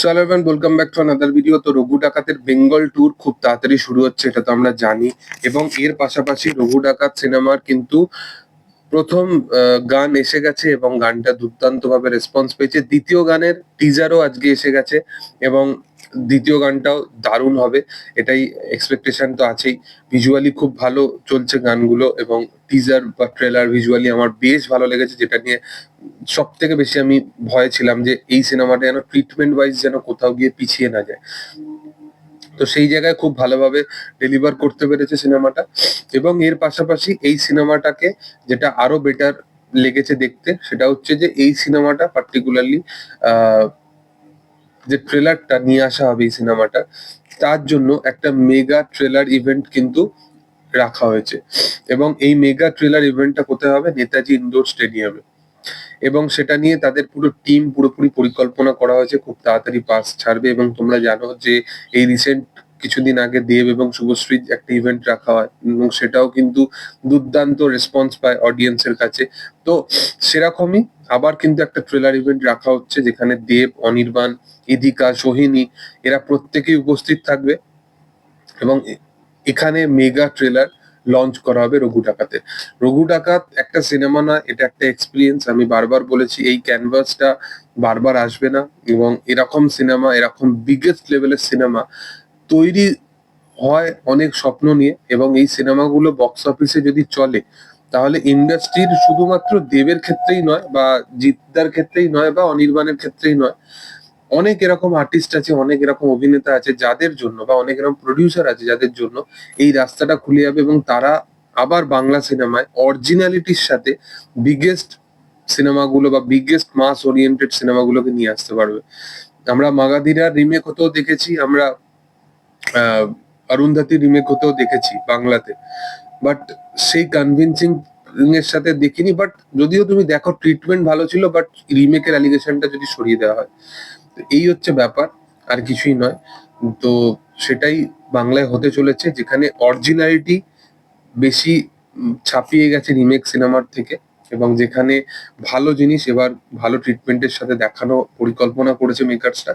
Hello everyone welcome back to another video তো রঘু ডাকাতের Bengal tour খুব তাড়াতাড়ি শুরু হচ্ছে, এটা তো আমরা জানি। এবং এর পাশাপাশি রঘু ডাকাত সিনেমার কিন্তু প্রথম গান এসে গেছে এবং গানটা দুর্দান্ত ভাবে রেসপন্স পেয়েছে। দ্বিতীয় গানের টিজারও আজকে এসে গেছে এবং দ্বিতীয় গানটাও দারুণ হবে, এটাই এক্সপেকটেশন তো আছেই। ভিজুয়ালি খুব ভালো চলছে গানগুলো এবং টিজার বা ট্রেলার ভিজুয়ালি আমার বেশ ভালো লেগেছে, যেটা নিয়ে সব থেকে বেশি আমি ভয়ে ছিলাম যে এই সিনেমাটা যেন ট্রিটমেন্ট ওয়াইজ যেন কোথাও গিয়ে পিছিয়ে না যায়। তো সেই জায়গায় খুব ভালোভাবে ডেলিভার করতে পেরেছে সিনেমাটা এবং এর পাশাপাশি এই সিনেমাটাকে যেটা আরও বেটার লেগেছে দেখতে, সেটা হচ্ছে যে এই সিনেমাটা পার্টিকুলারলি যে ট্রেলারটা নিয়ে আসা হবে এই সিনেমাটা, তার জন্য একটা মেগা ট্রেলার ইভেন্ট কিন্তু রাখা হয়েছে। এবং এই মেগা ট্রেলার ইভেন্টটা কোথায় হবে? নেতাজি ইন্ডোর স্টেডিয়ামে। এবং সেটা নিয়ে তাদের পুরো টিম পুরোপুরি পরিকল্পনা করা হয়েছে, খুব তাড়াতাড়ি পাস ছাড়বে এবং তোমরা জানো যে এই রিসেন্ট কিছুদিন আগে দেব এবং শুভশ্রীর একটা ইভেন্ট রাখা হয়, এবং সেটাও কিন্তু দুর্দান্ত রেসপন্স পায় অডিয়েন্সের কাছে। তো সেরকমই আবার কিন্তু একটা ট্রেলার ইভেন্ট রাখা হচ্ছে, যেখানে দেব, অনির্বাণ, ইদিকা, সোহিনী, এরা প্রত্যেকেই উপস্থিত থাকবে। এবং এখানে মেগা ট্রেলার লঞ্চ করা হবে রঘু ডাকাতে। রঘু ডাকাত একটা সিনেমা না, এটা একটা এক্সপিরিয়েন্স আমি বারবার বলেছি, এই ক্যানভাসটা বারবার আসবে না। এবং এরকম সিনেমা এরকম বিগেস্ট লেভেলের সিনেমা তৈরি হয় অনেক স্বপ্ন নিয়ে এবং এই সিনেমাগুলো বক্স অফিসে যদি চলে, তাহলে ইন্ডাস্ট্রির শুধুমাত্র দেবের ক্ষেত্রেই নয় বা জিদ্দার ক্ষেত্রেই নয় বা অনির্বাণের ক্ষেত্রেই নয়। অনেক এরকম আর্টিস্ট আছে, অনেক এরকম অভিনেতা আছে যাদের জন্য বা অনেক এরকম প্রডিউসার আছে যাদের জন্য এই রাস্তাটা খুলে যাবে এবং তারা আবার বাংলা সিনেমায় অরিজিনালিটির সাথে বিগেস্ট সিনেমাগুলো বা বিগেস্ট মাস ওরিয়েন্টেড সিনেমাগুলোকে নিয়ে আসতে পারবে। আমরা মাগাধিরা রিমেক হতেও দেখেছি, আমরা অরুন্ধতী রিমেক হতেও দেখেছি বাংলাতে। বাট সেই কনভিনসিং এর সাথে দেখিনি বাট যদিও তুমি দেখো ট্রিটমেন্ট ভালো ছিল বাট রিমেকের অ্যালিগেশনটা যদি সরিয়ে দেওয়া হয়, তো এই হচ্ছে ব্যাপার, আর কিছুই নয়। তো সেটাই বাংলায় হতে চলেছে, যেখানে অরিজিনালিটি বেশি ছাপিয়ে গেছে রিমেক সিনেমার থেকে। এবং যেখানে ভালো জিনিস এবার ভালো ট্রিটমেন্টের সাথে দেখানো পরিকল্পনা করেছে মেকার্সটা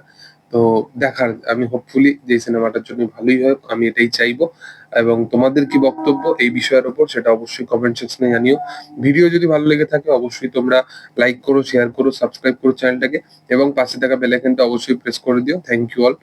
তো দেখার, আমি হোপফুলি যে সিনেমাটার জন্য ভালোই হয় আমি এটাই চাইব। এবং তোমাদের কি বক্তব্য এই বিষয়ের উপর সেটা অবশ্যই কমেন্ট সেকশনে জানিও। ভিডিও যদি ভালো লেগে থাকে, অবশ্যই তোমরা লাইক করো শেয়ার করো সাবস্ক্রাইব করো চ্যানেলটাকে এবং পাশে থাকা বেল আইকনটা অবশ্যই প্রেস করে দিও। Thank you all